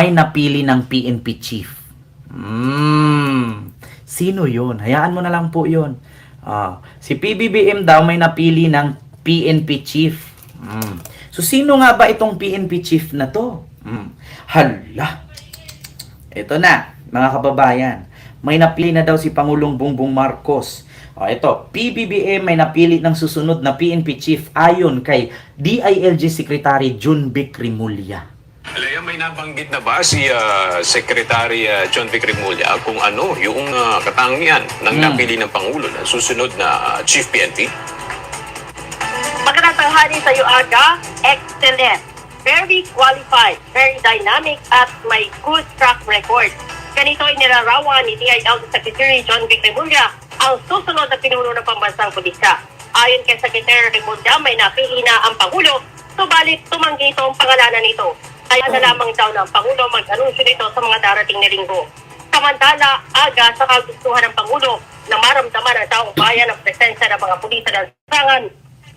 may napili ng PNP chief. Hmm. Sino yun? Hayaan mo na lang po yun. Ah, si PBBM daw may napili ng PNP chief. Hmm. So, sino nga ba itong PNP chief na to? Hmm. Hala. Ito na, mga kababayan. May napili na daw si Pangulong Bongbong Marcos. O, ito, PBBM may napili ng susunod na PNP chief ayon kay DILG Secretary Jun Vic Rimulya. Alaya, may nabanggit na ba si ah, Secretary ah, John Vic Remulla kung ano yung ah, katangian ng Hmm. napili ng Pangulo na susunod na ah, Chief PNP? Magandang tanghali sa iyo, Aga. Excellent. Very qualified, very dynamic, at may good track record. Ganito ay nilarawan ni DILG Secretary John Vic Remulla ang susunod na pinuno ng pambansang pulisya. Ayon kay Secretary Remulla, may napili na ang Pangulo, subalit tumanggi itong pangalanan nito. Kaya na lamang daw ng Pangulo mag-anunsyo nito sa mga darating na linggo. Samantala, aga sa kagustuhan ng Pangulo na maramdaman ang taong bayan ang presensya ng mga pulis sa lansangan,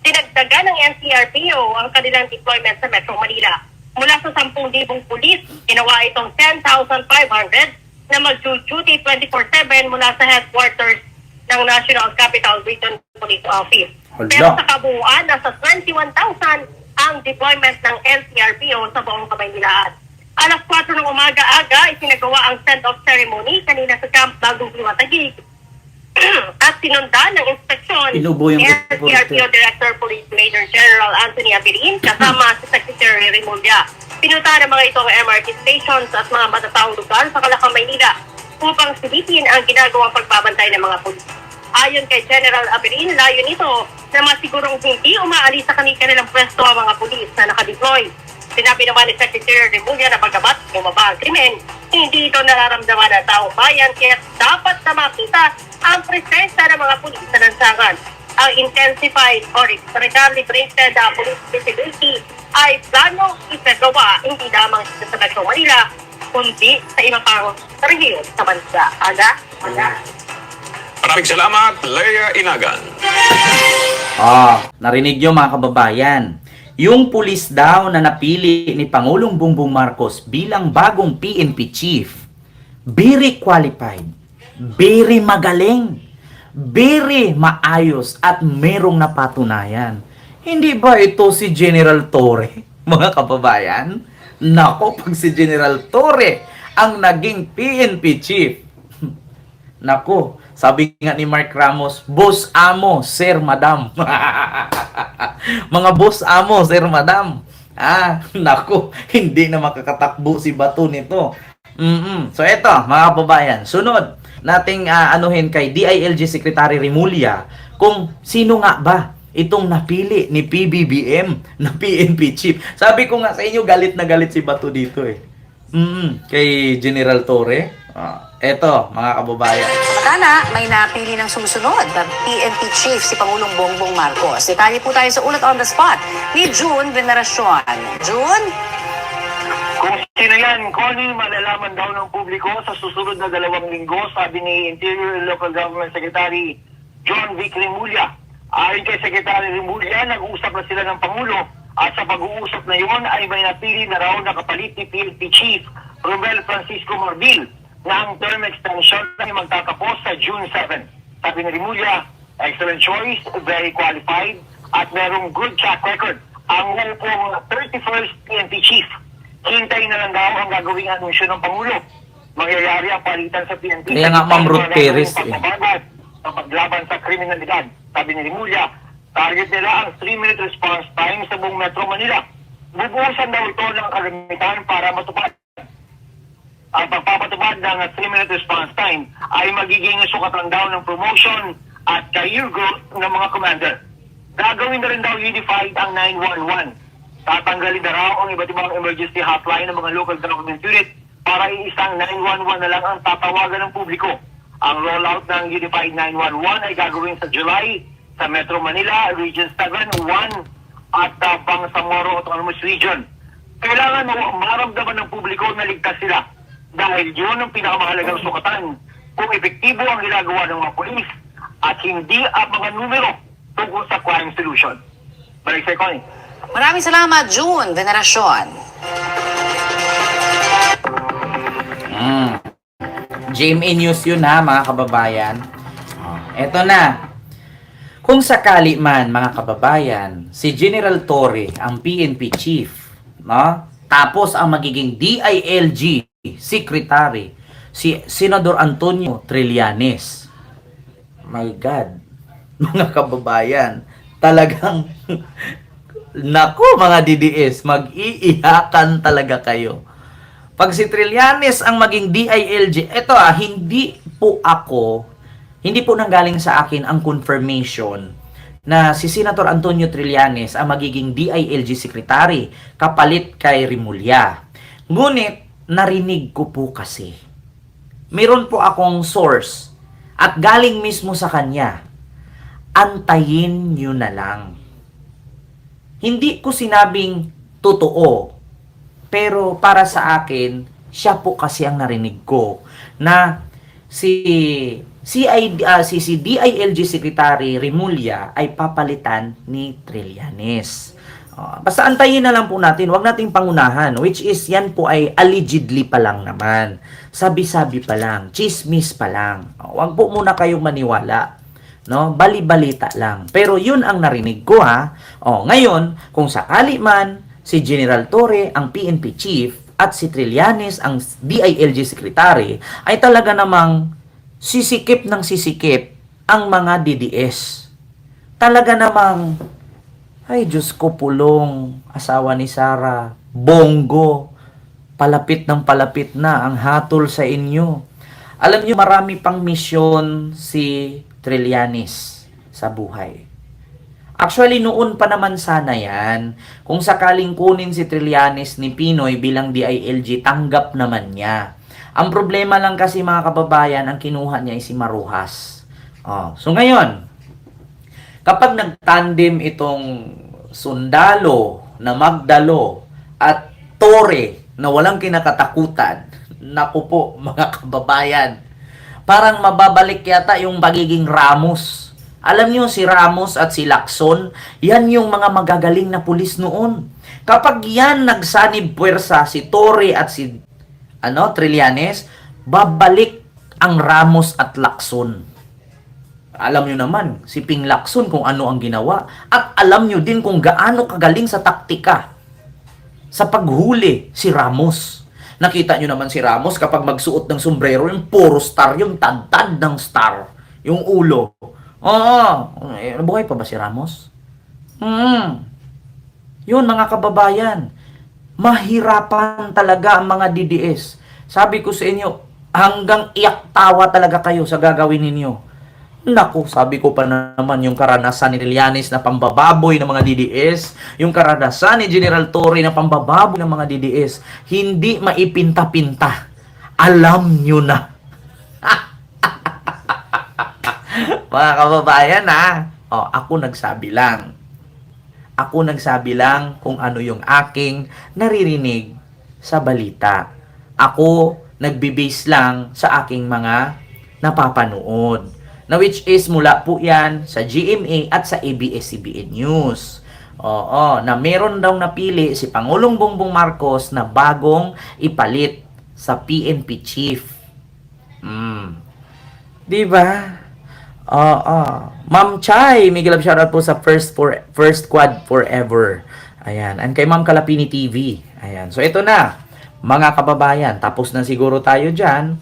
dinagdagan ng NCRPO ang kanilang deployment sa Metro Manila. Mula sa 10,000 pulis, ginawa itong 10,500 na mag-duty 24-7 mula sa headquarters ng National Capital Region Police Office. Hala. Pero sa kabuuan, nasa 21,000 ang deployment ng NCRPO sa buong Kamaynilaan. Alas 4 ng umaga-aga, isinagawa ang send-off ceremony kanina sa Camp Bagong Liwatagig. At sinundan ng inspeksyon Inubo yung ni. NCRPO Director Police Major General Anthony Abirin kasama si Secretary Remulla. Pinunta ng mga itong MRT stations at mga matataong lugar sa Kalakang, Maynila upang silipin ang ginagawang pagbabantay ng mga pulis. Ayon kay General Abirin, layo nito na masigurong hindi umaalis sa kanilang pwesto ang mga pulis na nakadeploy. Sinabi naman ni Secretary Remulla na pagkabat bumaba ang krimen, hindi ito nararamdaman ng taong bayan kaya dapat na makita ang presensya ng mga pulis sa lansangan. Ang intensified or recalibrated uh, police visibility ay plano isagawa hindi lamang sa Metro Manila, kundi sa iba pang rehiyon sa bansa. Aga? Aga? Maraming salamat, Leia Inagan. Ah, narinig nyo mga kababayan. Yung pulis daw na napili ni Pangulong Bongbong Marcos bilang bagong PNP chief, very qualified, very magaling, very maayos at merong napatunayan. Hindi ba ito si General Torre, mga kababayan? Nako, pag si General Torre ang naging PNP chief, Nako, sabi nga ni Mark Ramos, boss amo, sir, madam. Mga boss amo, sir, madam. Ah, nako, hindi na makakatakbo si Bato nito. mm So eto, mga kababayan, sunod nating ah, anuhin kay DILG Secretary Rimulya kung sino nga ba itong napili ni PBBM na PNP chief. Sabi ko nga sa inyo, galit na galit si Bato dito eh. mm Kay General Torre. Ah, eto, mga kababayan. Samantala, may napili ng susunod na PNP Chief si Pangulong Bongbong Marcos. Detalye po tayo sa ulat on the spot ni June Veneracion. June? Kung sino yan, Connie, malalaman daw ng publiko sa susunod na dalawang linggo, sabi ni Interior and Local Government Secretary John Vic Remulla. Ayon kay Secretary Remulla, nag-uusap na sila ng Pangulo at sa pag-uusap na yon ay may napili na raw na kapalit ni PNP Chief Romel Francisco Marbil na ang term extension ay magtatapos sa June 7. Sabi ni Remulla, excellent choice, very qualified, at merong good track record. Ang upong 31st PNP Chief Hintayin na lang daw ang gagawing anunsyo ng Pangulo. Mangyayari ang palitan sa PNP. Kaya nga, Ma'am Ruth Perez, eh. Pagbabagot sa paglaban sa kriminalidad. Sabi ni Rimulya, target nila ang 3-minute response time sa buong Metro Manila. Bubuhusan daw ito ng kalamitan para matupad. Ang pagpapatupad ng 3-minute response time ay magiging sukatan daw ng promotion at career growth ng mga commander. Gagawin na rin daw unified ang 911. Tatanggalin na raw ang iba't ibang emergency hotline ng mga local government unit para iisang 911 na lang ang tatawagan ng publiko. Ang rollout ng Unified 911 ay gagawin sa July sa Metro Manila, Region 7, 1 at uh, Bangsamoro Autonomous Region. Kailangan ma- maramdaman ng publiko na ligtas sila dahil yun ang pinakamahalagang sukatan kung epektibo ang ginagawa ng mga polis at hindi ang mga numero tungkol sa crime solution. Balik sa Connie. Maraming salamat, June Veneracion. GMA News yun ha, mga kababayan. Oh, eto na. Kung sakali man, mga kababayan, si General Torre, ang PNP chief, no? Tapos ang magiging DILG secretary, si Senador Antonio Trillanes. My God, mga kababayan, talagang Nako mga DDS, mag-iihakan talaga kayo. Pag si Trillanes ang maging DILG, eto ah, hindi po ako, hindi po nanggaling sa akin ang confirmation na si Senator Antonio Trillanes ang magiging DILG Secretary kapalit kay Rimulya. Ngunit, narinig ko po kasi. Meron po akong source at galing mismo sa kanya. Antayin nyo na lang. Hindi ko sinabing totoo. Pero para sa akin, siya po kasi ang narinig ko na si CI, ah, si, si DILG Secretary Rimulya ay papalitan ni Trillanes. Ah, basta antayin na lang po natin, wag nating pangunahan, which is yan po ay allegedly pa lang naman. Sabi-sabi pa lang, chismis pa lang. Ah, wag po muna kayong maniwala no? Bali-balita lang. Pero yun ang narinig ko ha. O, ngayon, kung sakali man si General Torre ang PNP chief at si Trillanes ang DILG secretary ay talaga namang sisikip ng sisikip ang mga DDS. Talaga namang ay Diyos ko pulong asawa ni Sara bongo palapit ng palapit na ang hatol sa inyo. Alam niyo marami pang misyon si Trillanes sa buhay. Actually, noon pa naman sana yan. Kung sakaling kunin si Trillanes ni Pinoy bilang DILG, tanggap naman niya. Ang problema lang kasi mga kababayan, ang kinuha niya ay si Maruhas. Oh, so ngayon, kapag nagtandem itong sundalo na Magdalo at Tore na walang kinakatakutan, naku po mga kababayan, parang mababalik yata yung pagiging Ramos. Alam niyo si Ramos at si Lacson, yan yung mga magagaling na pulis noon. Kapag yan nagsanib puwersa si Torre at si ano, Trillanes, babalik ang Ramos at Lacson. Alam nyo naman, si Ping Lacson kung ano ang ginawa. At alam nyo din kung gaano kagaling sa taktika. Sa paghuli, si Ramos. Nakita nyo naman si Ramos kapag magsuot ng sombrero, yung puro star, yung tad-tad ng star. Yung ulo. Oo. Eh, buhay pa ba si Ramos? Hmm. Yun mga kababayan. Mahirapan talaga ang mga DDS. Sabi ko sa inyo, hanggang iyak tawa talaga kayo sa gagawin ninyo. Naku, sabi ko pa naman yung karanasan ni Trillanes na pambababoy ng mga DDS, yung karanasan ni General Torre na pambababoy ng mga DDS, hindi maipinta-pinta. Alam nyo na. mga kababayan ha, o, ako nagsabi lang. Ako nagsabi lang kung ano yung aking naririnig sa balita. Ako nagbibase lang sa aking mga napapanood na which is mula po yan sa GMA at sa ABS-CBN News. Oo, na meron daw napili si Pangulong Bongbong Marcos na bagong ipalit sa PNP chief. Mm. 'Di ba? Oo. Ma'am Chai, may love shoutout po sa first for first quad forever. Ayan, and kay Ma'am Kalapini TV. Ayan. So ito na, mga kababayan, tapos na siguro tayo diyan.